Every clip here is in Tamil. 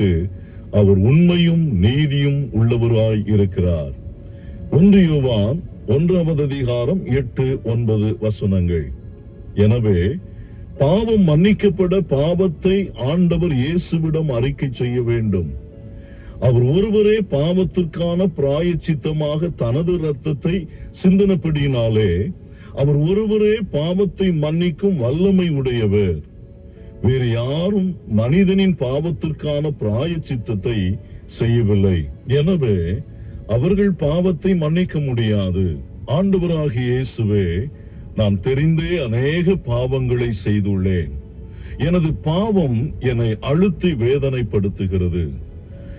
செய்வதற்கு அவர் உண்மையும் நீதியும் உள்ளவராய் இருக்கிறார். ஒன்று யோவான் ஒன்றாவது அதிகாரம் எட்டு ஒன்பது வசனங்கள். எனவே பாவம் மன்னிக்கப்பட பாவத்தை ஆண்டவர் இயேசுவிடம் அறிக்கை செய்ய வேண்டும். அவர் ஒருவரே பாவத்திற்கான பிராயச்சித்தமாக தனது இரத்தத்தை சிந்தனப்படியினாலே அவர் ஒருவரே பாவத்தை மன்னிக்கும் வல்லமை உடையவர். வேறு யாரும் மனிதனின் பாவத்திற்கான பிராயச்சித்தத்தை செய்யவில்லை. எனவே அவர்கள் பாவத்தை மன்னிக்க முடியாது. ஆண்டவராகிய இயேசுவே நான் தெரிந்தே அநேக பாவங்களை செய்துள்ளேன். எனது பாவம் என்னை அழுத்தி வேதனைப்படுத்துகிறது.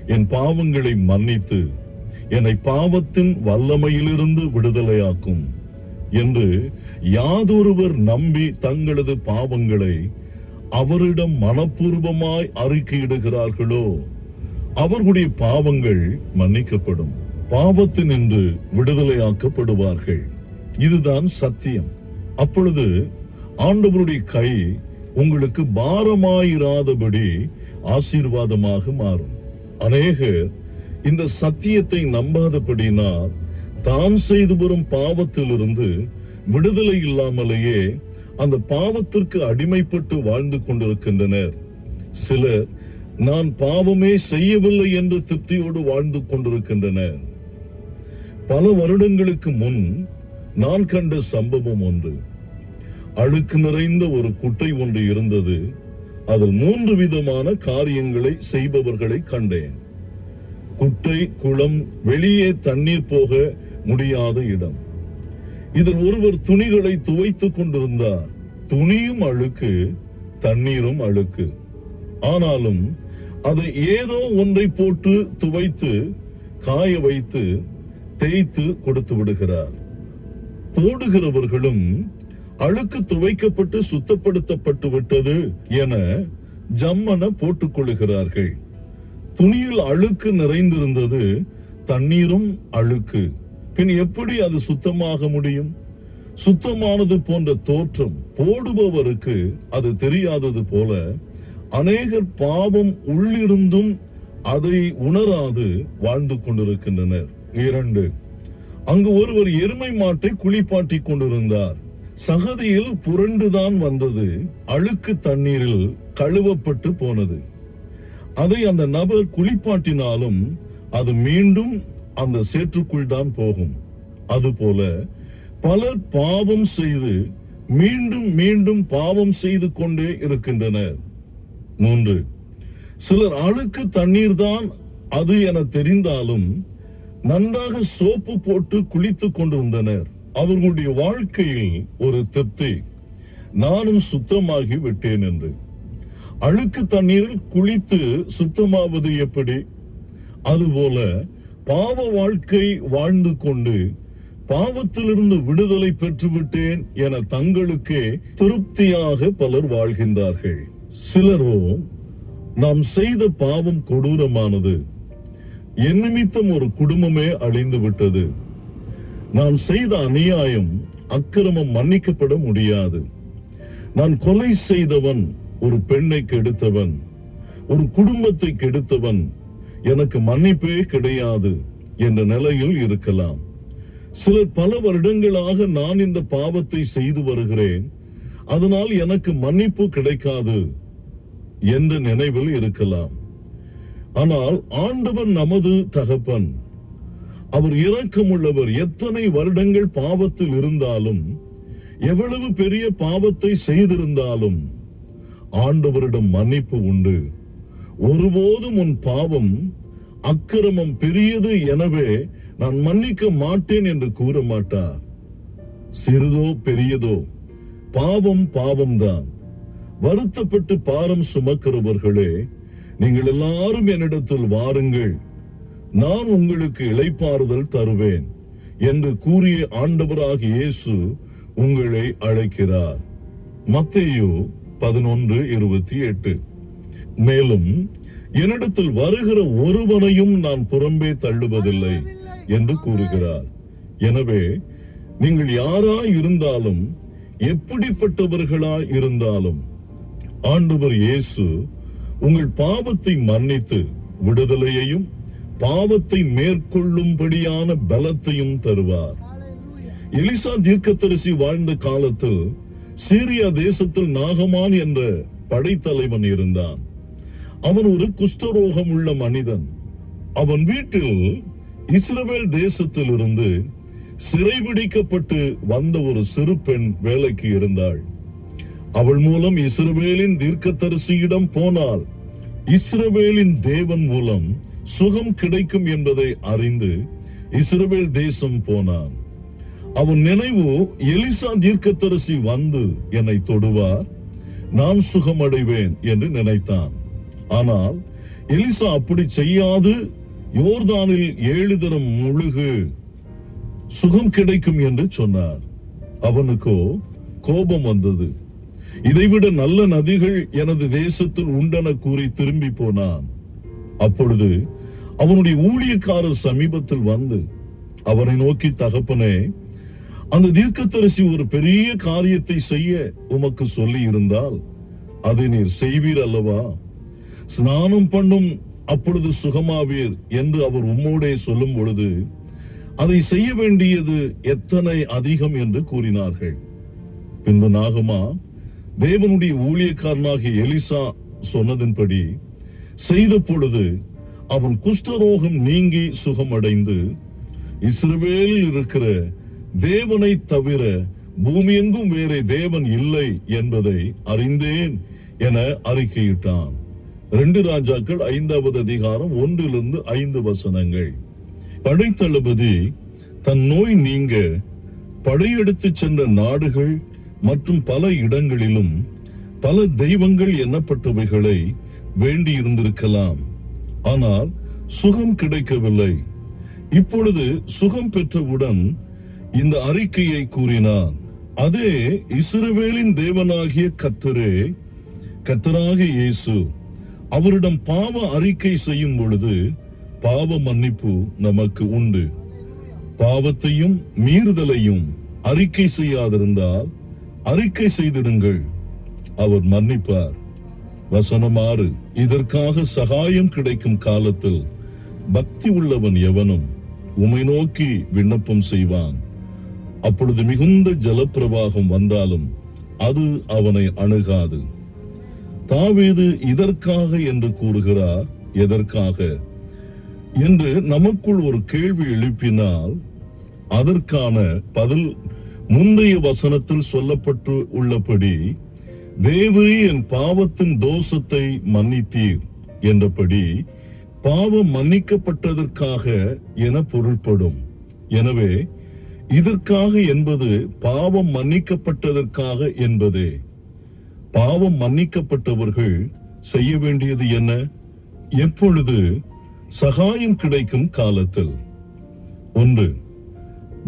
என் பாவங்களை மன்னித்து என்னை பாவத்தின் வல்லமையிலிருந்து விடுதலையாக்கும் என்று யாதொருவர் நம்பி தங்களது பாவங்களை அவரிடம் மனப்பூர்வமாய் அறிக்கையிடுகிறார்களோ அவர்களுடைய பாவங்கள் மன்னிக்கப்படும். பாவத்தினின்று விடுதலையாக்கப்படுவார்கள். இதுதான் சத்தியம். அப்பொழுது ஆண்டவருடைய கை உங்களுக்கு பாரமாயிராதபடி ஆசீர்வாதமாக மாறும். அநேகர் இந்த சத்தியத்தை நம்பாதபடினால் தான் செய்து வரும் பாவத்திலிருந்து விடுதலை இல்லாமலேயே அந்த பாவத்திற்கு அடிமைப்பட்டு வாழ்ந்து கொண்டிருக்கின்றனர். சிலர் நான் பாவமே செய்யவில்லை என்று திருப்தியோடு வாழ்ந்து கொண்டிருக்கின்றனர். பல வருடங்களுக்கு முன் நான் கண்ட சம்பவம் ஒன்று. அழுக்கு நிறைந்த ஒரு குட்டை ஒன்று இருந்தது. அதில் மூன்று விதமான காரியங்களை செய்பவர்களை கண்டேன். குட்டை குளம் வெளியே தண்ணீர் போக முடியாத இடம். இதில் ஒருவர் துணிகளை துவைத்துக் கொண்டிருந்தார். துணியும் அழுக்கு தண்ணீரும் அழுக்கு. ஆனாலும் அதை ஏதோ ஒன்றை போட்டு துவைத்து காய வைத்து தேய்த்து கொடுத்து விடுகிறார். போடுகிறவர்களும் அழுக்கு துவைக்கப்பட்டு சுத்தப்படுத்தப்பட்டு விட்டது என ஜம்மன போட்டுக் கொள்கிறார்கள் துணியில் அழுக்கு நிறைந்திருந்தது தண்ணீரும் அழுக்கு. பின் எப்படி அது சுத்தமாக முடியும்? சுத்தமானது போன்ற தோற்றம் போடுபவருக்கு அது தெரியாதது போல அநேகர் பாவம் உள்ளிருந்தும் அதை உணராது வாழ்ந்து கொண்டிருக்கின்றனர். இரண்டு அங்கு ஒருவர் எருமை மாட்டை குளிப்பாட்டி கொண்டிருந்தார். சகதியில் புரண்டுதான் வந்தது. அழுக்கு தண்ணீரில் கழுவப்பட்டு போனது. அதை அந்த நபர் குளிப்பாட்டினாலும் அது மீண்டும் அந்த சேற்றுக்குள் தான் போகும். அதுபோல பலர் பாவம் செய்து மீண்டும் மீண்டும் பாவம் செய்து கொண்டே இருக்கின்றனர். மூன்று. சிலர் அழுக்கு தண்ணீர் தான் அது என தெரிந்தாலும் நன்றாக சோப்பு போட்டு குளித்துக் கொண்டிருந்தனர். அவர்களுடைய வாழ்க்கையில் ஒரு திருப்தி. நானும் சுத்தமாகி விட்டேன் என்று. அழுக்கு தண்ணீரில் குளித்து சுத்தமாவது எப்படி? அதுபோல பாவ வாழ்க்கை வாழ்ந்து கொண்டு பாவத்திலிருந்து விடுதலை பெற்றுவிட்டேன் என தங்களுக்கே திருப்தியாக பலர் வாழ்கின்றார்கள். சிலரோ நாம் செய்த பாவம் கொடூரமானது. என் நிமித்தம் ஒரு குடும்பமே அழிந்து விட்டது நான் செய்த அநியாயம் அக்கிரமம் மன்னிக்கப்பட முடியாது. நான் கொலை செய்தவன் ஒரு பெண்ணை கெடுத்தவன் ஒரு குடும்பத்தை கெடுத்தவன் எனக்கு மன்னிப்பே கிடையாது என்ற நிலையில் இருக்கலாம். சிலர் பல வருடங்களாக நான் இந்த பாவத்தை செய்து வருகிறேன். அதனால் எனக்கு மன்னிப்பு கிடைக்காது என்ற நினைவில் இருக்கலாம். ஆனால் ஆண்டவர் நமது தகப்பன் அவர் இரக்கமுள்ளவர் எத்தனை வருடங்கள் பாவத்தில் இருந்தாலும் எவ்வளவு பெரிய பாவத்தை செய்திருந்தாலும் ஆண்டவரிடம் மன்னிப்பு உண்டு. ஒருபோதும் உன் பாவம் அக்கிரமம் பெரியது எனவே நான் மன்னிக்க மாட்டேன் என்று கூற மாட்டார் சிறிதோ பெரியதோ பாவம் பாவம்தான். வருத்தப்பட்டு பாரம் சுமக்கிறவர்களே நீங்கள் எல்லாரும் என்னிடத்தில் வாருங்கள். நான் உங்களுக்கு இளைப்பாறுதல் தருவேன் என்று கூறிய ஆண்டவராக இயேசு உங்களை அழைக்கிறார். மத்தையோ பதினொன்று இருபத்தி எட்டு. மேலும் என்னிடத்தில் வருகிற ஒருவனையும் நான் புறம்பே தள்ளுவதில்லை என்று கூறுகிறார். எனவே நீங்கள் யாராய் இருந்தாலும் எப்படிப்பட்டவர்களா இருந்தாலும் ஆண்டவர் இயேசு உங்கள் பாவத்தை மன்னித்து விடுதலையையும் பாவத்தை மேற்கொள்ளும்படியான பலத்தையும் தருவார். எலிசா தீர்க்கத்தரிசி வாழ்ந்த காலத்தில் சீரியா தேசத்தில் நாகமான் என்ற படைத்தலைவன் இருந்தான். அவன் ஒரு குஷ்டரோகம் உள்ள மனிதன். அவன் வீட்டில் இஸ்ரவேல் தேசத்திலிருந்து சிறைபிடிக்கப்பட்டு வந்த ஒரு சிறு பெண் வேலைக்கு இருந்தாள். அவள் மூலம் இஸ்ரவேலின் தீர்க்கதரிசியிடம் போனால் இஸ்ரவேலின் தேவன் மூலம் சுகம் கிடைக்கும் என்பதை அறிந்து இஸ்ரவேல் தேசம் போனான். அவன் நினைவு எலிசா தீர்க்கத்தரசி வந்து என்னை தொடுவார் நான் சுகமடைவேன் என்று நினைத்தான். ஆனால் எலிசா அப்படி செய்யாது. யோர்தானில் ஏழு தரம் முழுகு சுகம் கிடைக்கும் என்று சொன்னார். அவனுக்கோ கோபம் வந்தது. இதைவிட நல்ல நதிகள் எனது தேசத்தில் உண்டென கூறி திரும்பி போனான். அப்பொழுது அவனுடைய ஊழியக்காரர் சமீபத்தில் வந்து அவரை நோக்கி தகப்பனே அந்த தீர்க்கதரிசி ஒரு பெரிய காரியத்தை செய்ய உமக்கு சொல்லி இருந்தால் அதை நீர் செய்வீர் அல்லவா ஸ்நானம் பண்ணும் அப்பொழுது சுகமாவீர் என்று அவர் உம்மோடே சொல்லும் பொழுது அதை செய்ய வேண்டியது எத்தனை அதிகம்? என்று கூறினார்கள். பின்பு நாகமா தேவனுடைய ஊழியக்காரனாகிய எலிசா சொன்னதின்படி செய்த பொழுது அவன் குஷ்டரோகம் நீங்கி சுகமடைந்து இஸ்ரவேலில் இருக்கிற தேவனை தவிர பூமியெங்கும் வேறே தேவன் இல்லை என்பதை அறிந்தேன் என அறிக்கையிட்டான். ரெண்டு ராஜாக்கள் ஐந்தாவது அதிகாரம் ஒன்றிலிருந்து ஐந்து வசனங்கள். படைத்தளபதி தன் நோய் நீங்க படையெடுத்து சென்ற நாடுகள் மற்றும் பல இடங்களிலும் பல தெய்வங்கள் எண்ணப்பட்டவைகளை வேண்டி இருந்திருக்கலாம். ஆனால் சுகம் கிடைக்கவில்லை. இப்பொழுது சுகம் பெற்றவுடன் இந்த அறிக்கையை கூறினான். அதே இஸ்ரவேலின் தேவனாகிய கத்தரே கத்தராக இயேசு அவரிடம் பாவ அறிக்கை செய்யும் பொழுது பாவ மன்னிப்பு நமக்கு உண்டு. பாவத்தையும் மீறுதலையும் அறிக்கை செய்யாதிருந்தால் அறிக்கை செய்திடுங்கள் அவர் மன்னிப்பார். வசனம் ஆறு இதற்காக சகாயம் கிடைக்கும் காலத்தில் பக்தி உள்ளவன் எவனும் உமை நோக்கி விண்ணப்பம் செய்வான். அப்பொழுது மிகுந்த ஜலப்பிரவாகம் வந்தாலும் அது அவனை அணுகாது. தாவீது இதற்காக என்று கூறுகிறார் எதற்காக? என்று நமக்குள் ஒரு கேள்வி எழுப்பினால் அதற்கான பதில் முந்தைய வசனத்தில் சொல்லப்பட்டு உள்ளபடி தேவரே என் பாவத்தின் தோஷத்தை மன்னித்தீர் என்றபடி பாவம் மன்னிக்கப்பட்டதற்காக என பொருள்படும். எனவே இதற்காக என்பது பாவம் மன்னிக்கப்பட்டதற்காக என்பதே. பாவம் மன்னிக்கப்பட்டவர்கள் செய்ய வேண்டியது என்ன? எப்பொழுது சகாயம் கிடைக்கும் காலத்தில்? ஒன்று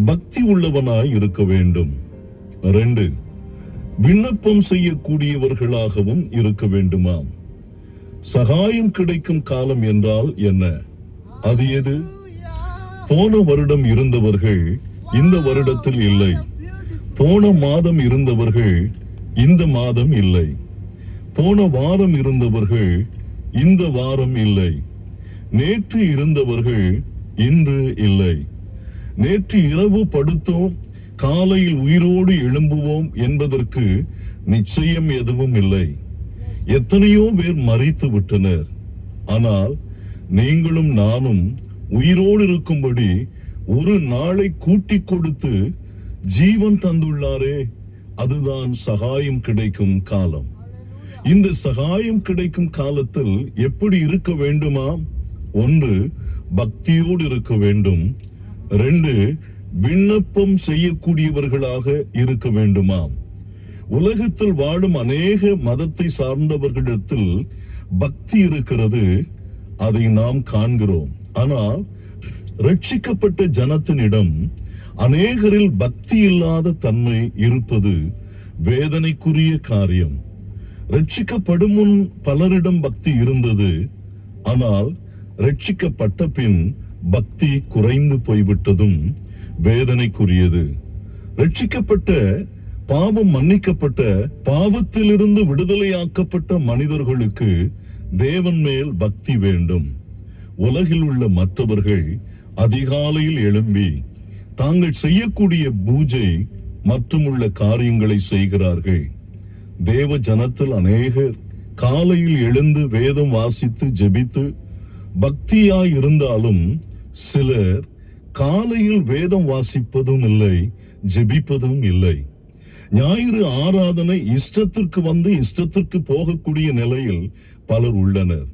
பக்தி உள்ளவனாய் இருக்க வேண்டும். ரெண்டு விண்ணப்பம் செய்யக்கூடியவர்களாகவும் இருக்க வேண்டுமாம். சகாயம் கிடைக்கும் காலம் என்றால் என்ன? அது எது? போன வருடம் இருந்தவர்கள் இந்த வருடத்தில் இல்லை. போன மாதம் இருந்தவர்கள் இந்த மாதம் இல்லை. போன வாரம் இருந்தவர்கள் இந்த வாரம் இல்லை. நேற்று இருந்தவர்கள் இன்று இல்லை. நேற்று இரவு படுத்தோம் காலையில் உயிரோடு எழும்புவோம் என்பதற்கு நிச்சயம் எதுவும் இல்லை. எத்தனையோ பேர் மறித்து விட்டனர். ஆனால் நீங்களும் நானும் உயிரோடு இருக்கும்படி ஒரு நாளை கூட்டிக் கொடுத்து ஜீவன் தந்துள்ளாரே. அதுதான் சகாயம் கிடைக்கும் காலம். இந்த சகாயம் கிடைக்கும் காலத்தில் எப்படி இருக்க வேண்டுமா? ஒன்று பக்தியோடு இருக்க வேண்டும். ரெண்டு விண்ணப்பம் செய்யக்கூடியவர்களாக இருக்க வேண்டுமாம் உலகத்தில் வாழும் அநேக மதத்தை சார்ந்தவர்களிடத்தில் பக்தி இருக்கிறது அதை நாம் காண்கிறோம். ஆனால் ரட்சிக்கப்பட்ட ஜனத்தினிடம் அநேகரில் பக்தி இல்லாத தன்மை இருப்பது வேதனைக்குரிய காரியம். ரட்சிக்கப்படும் முன் பலரிடம் பக்தி இருந்தது ஆனால் ரட்சிக்கப்பட்ட பின் பக்தி குறைந்து போய்விட்டதும் வேதனைக்குரியது. ரட்சிக்கப்பட்ட பாவம் மன்னிக்கப்பட்ட பாவத்திலிருந்து விடுதலையாக்கப்பட்ட மனிதர்களுக்கு தேவன் மேல் பக்தி வேண்டும். உலகில் உள்ள மற்றவர்கள் அதிகாலையில் எழும்பி தாங்கள் செய்யக்கூடிய பூஜை மற்றும் உள்ள காரியங்களை செய்கிறார்கள். தேவ ஜனத்தில் அநேகர் காலையில் எழுந்து வேதம் வாசித்து ஜெபித்து பக்தியாய் இருந்தாலும் சிலர் காலையில் வேதம் வாசிப்பதும் இல்லை ஜெபிப்பதும் இல்லை. ஞாயிறு ஆராதனை இஷ்டத்திற்கு வந்து இஷ்டத்திற்கு போகக்கூடிய நிலையில் பலர் உள்ளனர்.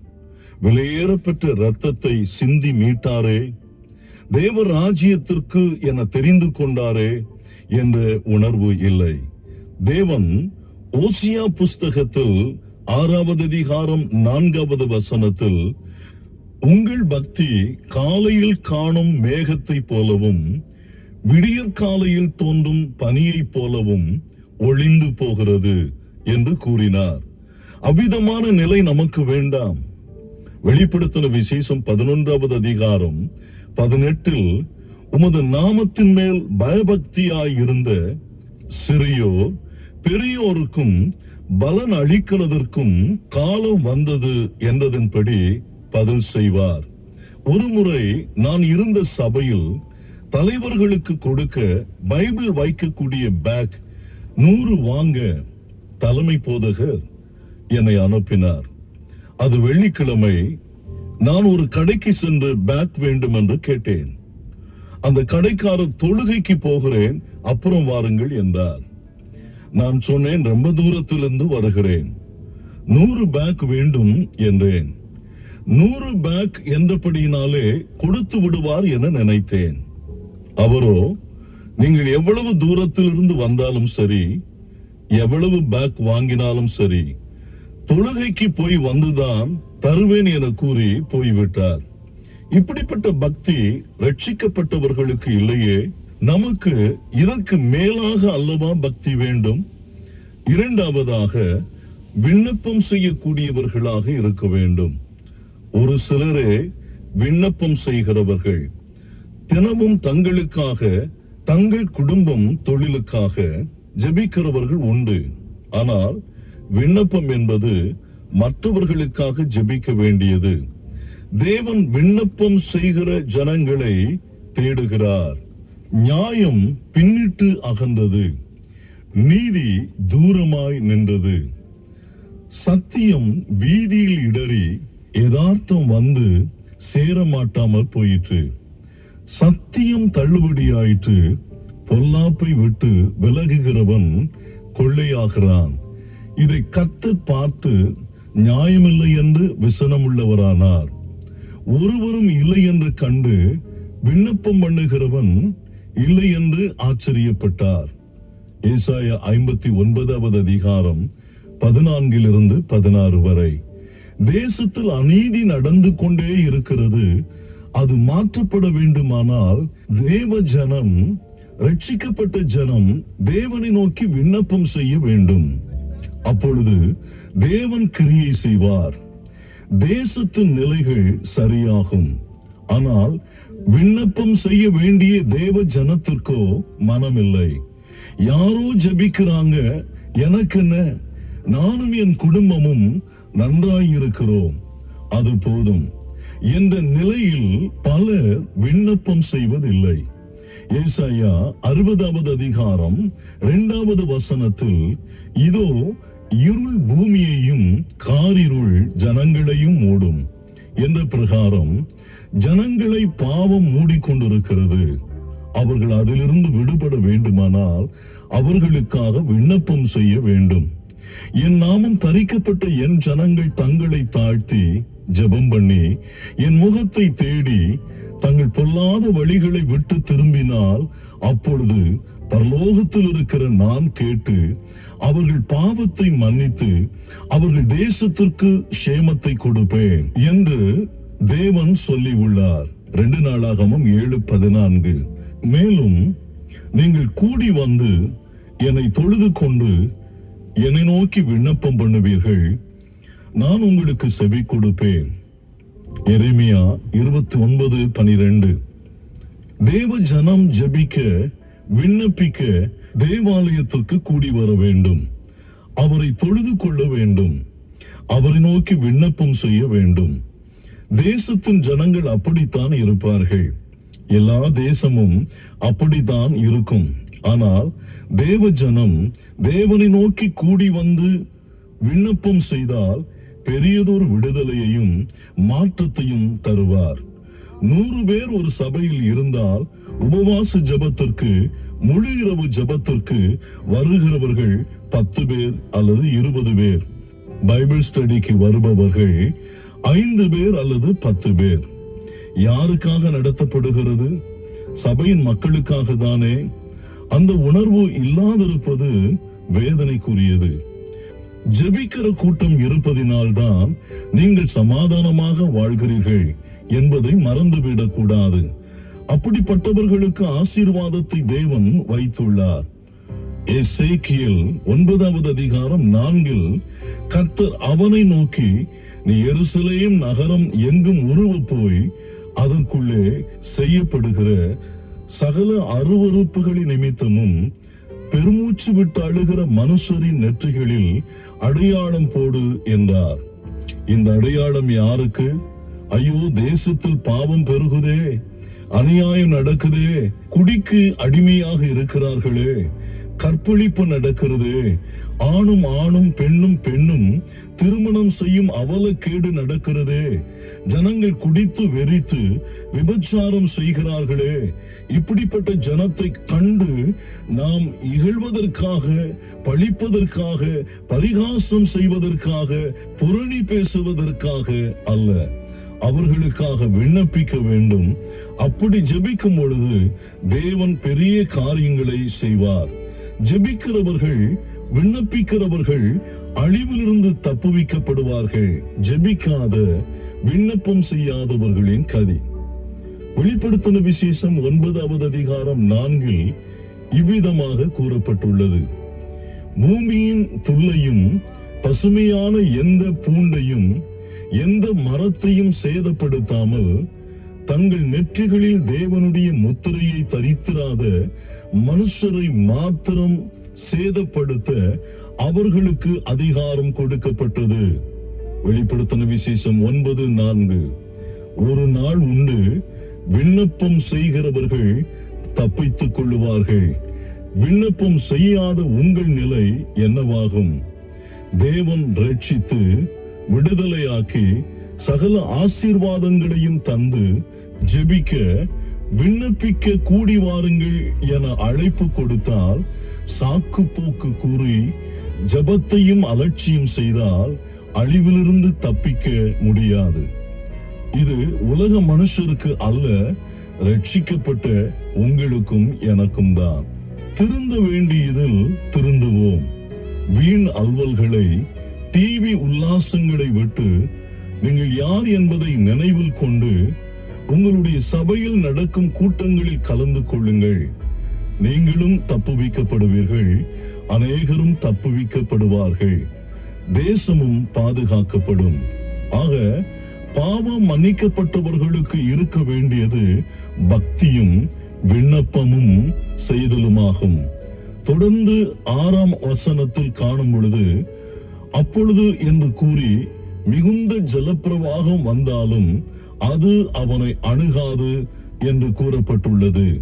விலையேறப்பெற்ற இரத்தத்தை சிந்தி மீட்டாரே தேவ ராஜ்யத்திற்கு என தெரிந்து கொண்டாரே என்ற உணர்வு இல்லை. தேவன் ஓசியா புஸ்தகத்தில் ஆறாவது அதிகாரம் நான்காவது வசனத்தில் உங்கள் பக்தி காலையில் காணும் மேகத்தை போலவும் விடியற் காலையில் தோன்றும் பனியைப் போலவும் ஒளிந்து போகிறது என்று கூறினார். அவ்விதமான நிலை நமக்கு வேண்டாம். வெளிப்படுத்தின விசேஷம் பதினொன்றாவது அதிகாரம் பதினெட்டில் உமது நாமத்தின் மேல் பயபக்தியாயிருந்த சிறியோர் பெரியோருக்கும் பலன் அளிக்கிறதற்கும் காலம் வந்தது என்றதன்படி பதில் செய்வார். ஒருமுறை நான் இருந்த சபையில் தலைவர்களுக்கு கொடுக்க பைபிள் வைக்கக்கூடிய பேக் நூறு வாங்க தலைமை போதகர் என்னை அனுப்பினார். அது வெள்ளிக்கிழமை நான் ஒரு கடைக்கு சென்று பேக் வேண்டும் என்று கேட்டேன். அந்த கடைக்காரர் தொழுகைக்கு போகிறேன் அப்புறம் வாருங்கள் என்றார். நான் சொன்னேன் ரொம்ப தூரத்திலிருந்து வருகிறேன். நூறு பேக் வேண்டும் என்றேன். நூறு பேக் என்றபடியினாலே கொடுத்து விடுவார் என நினைத்தேன். அவரோ நீங்கள் எவ்வளவு தூரத்திலிருந்து வந்தாலும் சரி எவ்வளவு பேக் வாங்கினாலும் சரி தொழுகைக்கு போய் வந்துதான் தருவேன் என கூறி போய்விட்டார். இப்படிப்பட்ட பக்தி ரட்சிக்கப்பட்டவர்களுக்கு இல்லையே நமக்கு இதற்கு மேலாக அல்லவா பக்தி வேண்டும்? இரண்டாவதாக விண்ணப்பம் செய்யக்கூடியவர்களாக இருக்க வேண்டும். ஒரு சிலரே விண்ணப்பம் செய்கிறவர்கள். தினமும் தங்களுக்காக தங்கள் குடும்பம் தொழிலுக்காக ஜெபிக்கிறவர்கள் உண்டு. ஆனால் விண்ணப்பம் என்பது மற்றவர்களுக்காக ஜெபிக்க வேண்டியது. தேவன் விண்ணப்பம் செய்கிற ஜனங்களை தேடுகிறார். நியாயம் பின்னிட்டு அகன்றது. நீதி தூரமாய் நின்றது. சத்தியம் வீதியில் இடறி யதார்த்தம் வந்து சேரமாட்டாமல் போயிற்று. சத்தியம் தள்ளுபடியாயிற்று. பொல்லாப்பை விட்டு விலகுகிறவன் கொள்ளையாகிறான். இதை கத்து பார்த்து நியாயமில்லை என்று விசனம் உள்ளவரானார் ஒருவரும் இல்லை என்று கண்டு விண்ணப்பம் பண்ணுகிறவன் இல்லை என்று ஆச்சரியப்பட்டார். ஏசாய ஐம்பத்தி ஒன்பதாவது அதிகாரம் பதினான்கிலிருந்து பதினாறு வரை. தேசத்தில் அநீதி நடந்து கொண்டே இருக்கிறது. அது மாற்றப்பட வேண்டுமானால் தேவ ஜனம் ரட்சிக்கப்பட்ட ஜனம் தேவனை நோக்கி விண்ணப்பம் செய்ய வேண்டும். அப்பொழுது தேவன் கிரியை செய்வார். தேசத்தின் நிலைகள் சரியாகும். ஆனால் விண்ணப்பம் செய்ய வேண்டிய தேவ ஜனத்திற்கோ மனமில்லை. யாரோ ஜபிக்கிறாங்க எனக்கு என்ன நானும் என் குடும்பமும் நன்றாயிருக்கிறோம். அது போதும். என்ற நிலையில் பலர் விண்ணப்பம் செய்வதில்லை. ஏசாயா அறுபதாவது அதிகாரம் இரண்டாவது வசனத்தில் இதோ இருள் பூமியையும் காரிருள் ஜனங்களையும் மூடும் என்ற பிரகாரம் ஜனங்களை பாவம் மூடிக்கொண்டிருக்கிறது. அவர்கள் அதிலிருந்து விடுபட வேண்டுமானால் அவர்களுக்காக விண்ணப்பம் செய்ய வேண்டும். என் நாமம் தரிக்கப்பட்ட என் ஜனங்கள் தங்களை தாழ்த்தி ஜெபம் பண்ணி என் முகத்தை தேடி தங்கள் பொல்லாத வழிகளை விட்டு திரும்பினால் அப்பொழுது பரலோகத்தில் இருக்கிற நான் கேட்டு அவர்கள் பாவத்தை மன்னித்து அவர்கள் தேசத்திற்கு சேமத்தை கொடுப்பேன் என்று தேவன் சொல்லி உள்ளார் ரெண்டு நாளாகவும் ஏழு பதினான்கு. மேலும் நீங்கள் கூடி வந்து என்னை தொழுது கொண்டு என்னை நோக்கி விண்ணப்பம் பண்ணுவீர்கள். நான் உங்களுக்கு செவி கொடுப்பேன். எரேமியா இருபத்தி ஒன்பது பனிரெண்டு. தேவ ஜனம் ஜபிக்க விண்ணப்பிக்க தேவாலயத்திற்கு கூடி வர வேண்டும். அவரை தொழுது கொள்ள வேண்டும். அவரை நோக்கி விண்ணப்பம் செய்ய வேண்டும். தேசத்தின் ஜனங்கள் அப்படித்தான் இருப்பார்கள். எல்லா தேசமும் அப்படித்தான் இருக்கும். ஆனால் தேவ ஜனம் தேவனை நோக்கி கூடி வந்து விண்ணப்பம் செய்தால் பெரியதொரு விடுதலையையும் மாற்றத்தையும் தருவார். நூறு பேர் ஒரு சபையில் இருந்தால் உபவாச ஜெபத்திற்கு முழு இரவு ஜெபத்திற்கு வருகிறவர்கள் பத்து பேர் அல்லது இருபது பேர். பைபிள் ஸ்டடிக்கு வருபவர்கள் ஐந்து பேர் அல்லது பத்து பேர். யாருக்காக நடத்தப்படுகிறது? சபையின் மக்களுக்காக தானே. அந்த உணர்வு இல்லாதிருப்பது வேதனைக்குரியது. ஜெபிக்கிற கூட்டம் இருப்பதினால்தான் நீங்கள் சமாதானமாக வாழ்கிறீர்கள். என்பதை மறந்துவிடக் கூடாது அப்படிப்பட்டவர்களுக்கு ஆசீர்வாதத்தை தேவன் வைத்துள்ளார். எசேக்கியேல் ஒன்பதாவது அதிகாரம் நான்கில் கர்த்தர் அவனை நோக்கி நீ எருசலேம் நகரம் எங்கும் உருவ போய் அதற்குள்ளே செய்யப்படுகிற சகல அருவருப்புகளின் நிமித்தமும் பெருமூச்சு விட்டு அழுகிற மனுஷரின் நெற்றிகளில் அடையாளம் போடு என்றார். இந்த அடையாளம் யாருக்கு? ஐயோ தேசத்தில் பாவம் பெருகுதே. அநியாயம் நடக்குதே. குடிக்கு அடிமையாக இருக்கிறார்களே. கற்பழிப்பு நடக்கிறது. ஆணும் ஆணும் பெண்ணும் பெண்ணும் திருமணம் செய்யும் அவலக்கேடு நடக்கிறதே. ஜனங்கள் குடித்து வெறித்து விபச்சாரம் செய்கிறார்களே. இப்படிப்பட்ட ஜனத்தை கண்டு நாம் இகழ்வதற்காக பழிப்பதற்காக பரிகாசம் செய்வதற்காக புரணி பேசுவதற்காக அல்ல. அவர்களுக்காக விண்ணப்பிக்க வேண்டும். அப்படி ஜெபிக்கும் பொழுது தேவன் பெரிய காரியங்களை செய்வார். ஜெபிக்கிறவர்கள் விண்ணப்பிக்கிறவர்கள் அழிவிலிருந்து தப்புவிக்கப்படுவார்கள். ஜெபிக்காத விண்ணப்பம் செய்யாதவர்களின் கதி. வெளிப்படுத்தின விசேஷம் ஒன்பதாவது அதிகாரம் நான்கில் இவ்விதமாக கூறப்பட்டுள்ளது. பூமியின் புல்லையும் பசுமையான எந்த பூண்டையும் எந்த மரத்தையும் சேதப்படுத்தாமல் தங்கள் நெற்றிகளில் தேவனுடைய முத்திரையை தரித்திராத மனுஷரை மாத்திரம் சேதப்படுத்த அவர்களுக்கு அதிகாரம் கொடுக்கப்பட்டது. வெளிப்படுத்தின விசேஷம் ஒன்பது நான்கு. ஒரு நாள் உண்டு விண்ணப்பம் செய்கிறவர்கள் தப்பித்துக் கொள்ளுவார்கள். விண்ணப்பம் செய்யாத உங்கள் நிலை என்னவாகும்? தேவன் ரட்சித்து விடுதலையாக்கி சகல ஆசீர்வாதங்களையும் தந்து ஜெபிக்க விண்ணப்பிக்க கூடி வாருங்கள் என அழைப்பு கொடுத்தால் சாக்கு போக்கு கூறி ஜெபத்தையும் அலட்சியம் செய்தால் அழிவிலிருந்து தப்பிக்க முடியாது. இது உலக மனுஷருக்கு அல்ல ரட்சிக்கப்பட்ட உங்களுக்கும் எனக்கும் தான். திருந்த வேண்டியதில் திருந்துவோம். வீண் அல்வல்களை டிவி உல்லாசங்களை விட்டு நீங்கள் யார் என்பதை நினைவில் கொண்டு உங்களுடைய சபையில் நடக்கும் கூட்டங்களில் கலந்து கொள்ளுங்கள். நீங்களும் தப்புவிக்கப்படுவீர்கள் அநேகரும் தப்புவிக்கப்படுவார்கள் தேசமும் பாதுகாக்கப்படும். ஆக பாவம் மன்னிக்கப்பட்டவர்களுக்கு இருக்க வேண்டியது பக்தியும் விண்ணப்பமும் செய்தலுமாகும். தொடர்ந்து ஆறாம் வசனத்தில் காணும் பொழுது அப்பொழுது என்று கூறி மிகுந்த ஜலப்பிரவாகம் வந்தாலும் அது அவனை அணுகாது என்று கூறப்பட்டுள்ளது.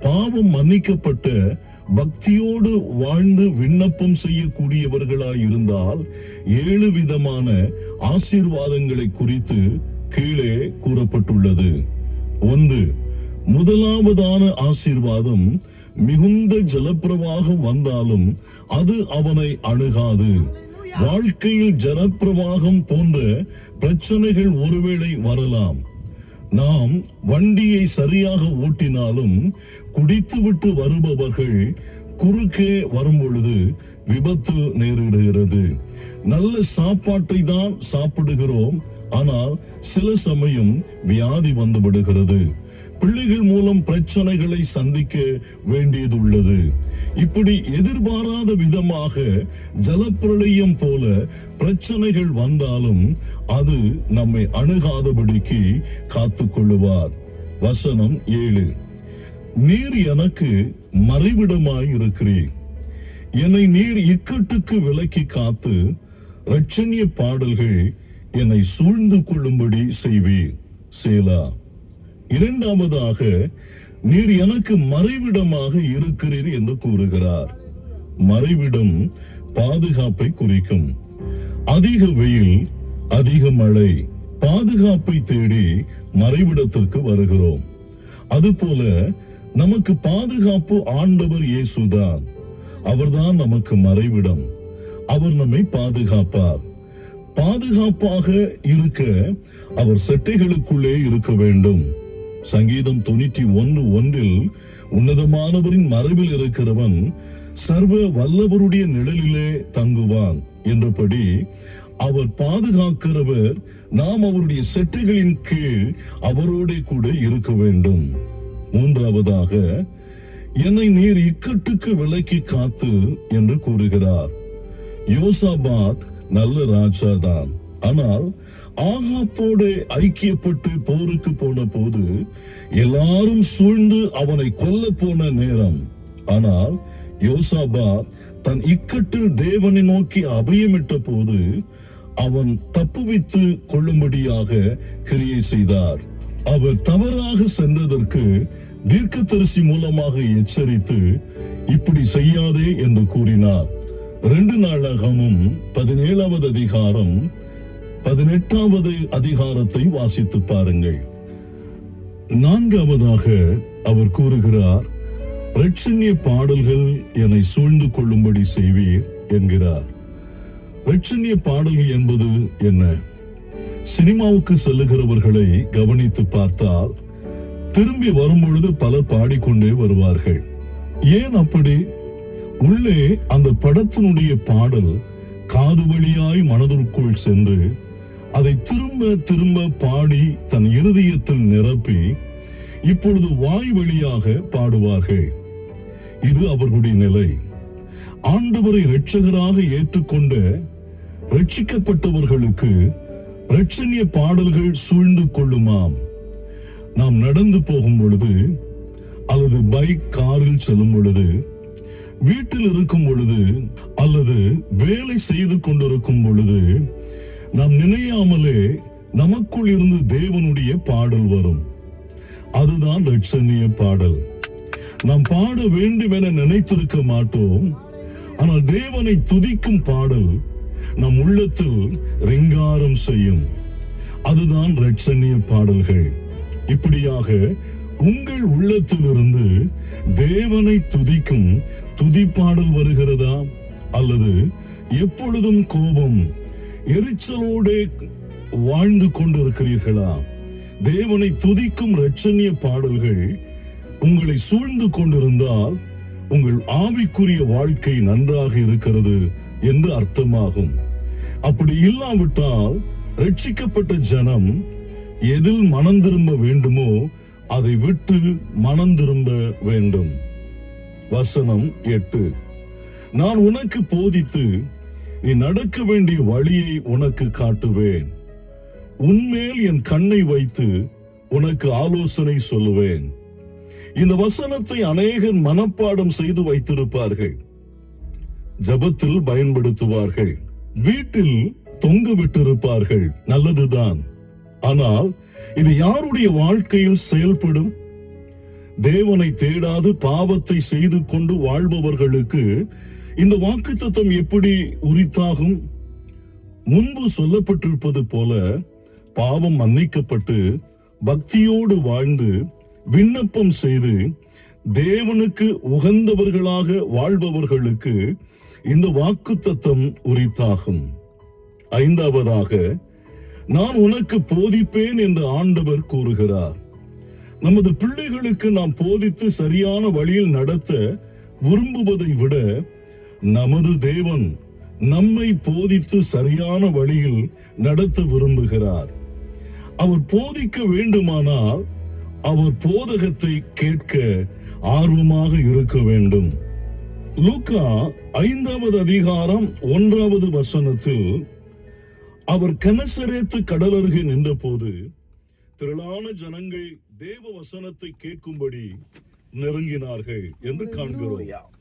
பாவம் மன்னிக்கப்பட்ட பக்தியோடு வாழ்ந்து விண்ணப்பம் செய்யக்கூடியவர்களாய் இருந்தால் ஏழு விதமான ஆசீர்வாதங்களை குறித்து கீழே கூறப்பட்டுள்ளது. ஒன்று முதலாவதான ஆசீர்வாதம் மிகுந்த ஜலப்பிரவாகம் வந்தாலும் அது அவனை அணுகாது. வாழ்க்கையில் ஜலப்பிரவாகம் போன்ற பிரச்சனைகள் ஒருவேளை வரலாம். நாம் வண்டியை சரியாக ஓட்டினாலும் குடித்துவிட்டு வருபவர்கள் குறுக்கே வரும் பொழுது விபத்து நேரிடுகிறது. நல்ல சாப்பாட்டை தான் சாப்பிடுகிறோம். ஆனால் சில சமயம் வியாதி வந்துவிடுகிறது பிள்ளைகள் மூலம் பிரச்சனைகளை சந்திக்க வேண்டியதுள்ளது. இப்படி எதிர்பாராத விதமாக ஜலப்பிரளயம் போல பிரச்சனைகள் வந்தாலும் அது நம்மை அணுகாதபடிக்கு காத்துக் கொள்ளுவார் வசனம் ஏழு. நீர் எனக்கு மறைவிடமாய் இருக்கிறேன் என்னை நீர் இக்கட்டுக்கு விலக்கி காத்து ரட்சணிய பாடல்கள் என்னை சூழ்ந்து கொள்ளும்படி செய்வீர். சேலா. இரண்டாவதாக நீர் எனக்கு மறைவிடமாக இருக்கிறீர் என்று கூறுகிறார். மறைவிடம் பாதுகாப்பை குறிக்கும். அதிக வெயில் அதிக மழை பாதுகாப்பை தேடி மறைவிடத்திற்கு வருகிறோம். அதுபோல நமக்கு பாதுகாப்பு ஆண்டவர் இயேசுதான். அவர்தான் நமக்கு மறைவிடம். அவர் நம்மை பாதுகாப்பார். பாதுகாப்பாக இருக்க அவர் செட்டைகளுக்குள்ளே இருக்க வேண்டும். சங்கீதம் தொண்ணூற்றி ஒன்று ஒன்றில் உன்னதமானவரின் மரபில் இருக்கிறவன் சர்வ வல்லவருடைய நிழலிலே தங்குவான் என்றபடி அவர் பாதுகாக்கிறவர் நாம் அவருடைய செட்டைகளின் கீழ் அவரோட கூட இருக்க வேண்டும். மூன்றாவதாக என்னை நீர் இக்கட்டுக்கு விலக்கி காத்து என்று கூறுகிறார். யோசாபாத் நல்ல ராஜா தான் ஆனால் ஆகாப்போடு ஐக்கியப்பட்டு போருக்கு போன போது எல்லாரும் சூழ்ந்து அவனை கொல்ல போன நேரம். ஆனால் யோசாபா தன் இக்கட்டில் தேவனை நோக்கி அபயமிட்ட போது அவன் தப்புவித்து கொள்ளும்படியாக கிரியை செய்தார். அவர் தவறாக சென்றதற்கு தீர்க்கதரிசி மூலமாக எச்சரித்து இப்படி செய்யாதே என்று கூறினார். ரெண்டு நாளாகவும் பதினேழாவது அதிகாரம் பதினெட்டாவது அதிகாரத்தை வாசித்து பாருங்கள். நான்காவதாக அவர் கூறுகிறார் ரட்சண்ய பாடல்கள் என்னை சூழ்ந்து கொள்ளும்படி செய்வீர் என்கிறார். ரட்சண்ய பாடல்கள் என்பது என்ன? சினிமாவுக்கு செல்லுகிறவர்களை கவனித்து பார்த்தால் திரும்பி வரும்பொழுது பலர் பாடிக்கொண்டே வருவார்கள். ஏன் அப்படி? உள்ளே அந்த படத்தினுடைய பாடல் காது வழியாய் மனதிற்குள் சென்று அதை திரும்ப திரும்ப பாடி தன் இருதயத்தில் நிரப்பி இப்பொழுது வாய் வழியாக பாடுவார்கள். இது அவர்களுடைய நிலை. ஆண்டவரை இரட்சகராக ஏற்றுக்கொண்ட ரட்சிக்கப்பட்டவர்களுக்கு ரட்சணிய பாடல்கள் சூழ்ந்து கொள்ளுமாம். நாம் நடந்து போகும் பொழுது அல்லது பைக் காரில் செல்லும் பொழுது வீட்டில் இருக்கும் பொழுது அல்லது வேலை செய்து கொண்டிருக்கும் பொழுது நாம் நினையாமலே நமக்குள் இருந்து தேவனுடைய பாடல் வரும். அதுதான் லட்சணிய பாடல். நாம் பாட வேண்டும் என நினைத்திருக்க மாட்டோம். ஆனால் தேவனை துதிக்கும் பாடல் நம் உள்ளத்தில் ரிங்காரம் செய்யும். அதுதான் ரட்சணிய பாடல்கள். இப்படியாக உங்கள் உள்ளத்திலிருந்து தேவனை துதிக்கும் துதிப்பாடல் வருகிறதா? அல்லது எப்பொழுதும் கோபம் எரிச்சலோடு வாழ்ந்து கொண்டிருக்கிறீர்களா? தேவனை துதிக்கும் ரட்சணிய பாடல்கள் உங்களை சூழ்ந்து கொண்டிருந்தால் உங்கள் ஆவிக்குரிய வாழ்க்கை நன்றாக இருக்கிறது என்று அர்த்தமாகும். அப்படி இல்லாவிட்டால் ரட்சிக்கப்பட்ட ஜனம் எதில் மனம் திரும்ப வேண்டுமோ அதை விட்டு மனம் திரும்ப வேண்டும். வசனம் எட்டு. நான் உனக்கு போதித்து நீ நடக்க வேண்டிய வழியை உனக்கு காட்டுவேன். உன்மேல் என் கண்ணை வைத்து உனக்கு ஆலோசனை சொல்லுவேன். இந்த வசனத்தை அநேகர் மனப்பாடம் செய்து வைத்திருப்பார்கள். ஜபத்தில் பயன்படுத்துவார்கள். வீட்டில் தொங்க விட்டிருப்பார்கள் நல்லதுதான். ஆனால் இது யாருடைய வாழ்க்கையில் செயல்படும்? தேவனை தேடாது பாவத்தை செய்து கொண்டு வாழ்பவர்களுக்கு இந்த வாக்குத்தத்தம் எப்படி உரித்தாகும்? முன்பு சொல்லப்பட்டிருப்பது போல பாவம் மன்னிக்கப்பட்டு பக்தியோடு வாழ்ந்து விண்ணப்பம் செய்து தேவனுக்கு உகந்தவர்களாக வாழ்பவர்களுக்கு இந்த வாக்குத்தத்தம் உரித்தாகும். ஐந்தாவதாக நான் உனக்கு போதிப்பேன் என்று ஆண்டவர் கூறுகிறார். நமது பிள்ளைகளுக்கு நாம் போதித்து சரியான வழியில் நடத்த விரும்புவதை விட நமது தேவன் நம்மை போதித்து சரியான வழியில் நடத்த விரும்புகிறார். அவர் போதிக்க வேண்டுமானால் அவர் போதகத்தை கேட்க ஆர்வமாக இருக்க வேண்டும். லூக்கா ஐந்தாவது அதிகாரம் ஒன்றாவது வசனத்தில் அவர் கனசரேத்து கடலருகே நின்றபோது திரளான ஜனங்கள் தேவ வசனத்தை கேட்கும்படி நெருங்கினார்கள் என்று காண்கிறோம்.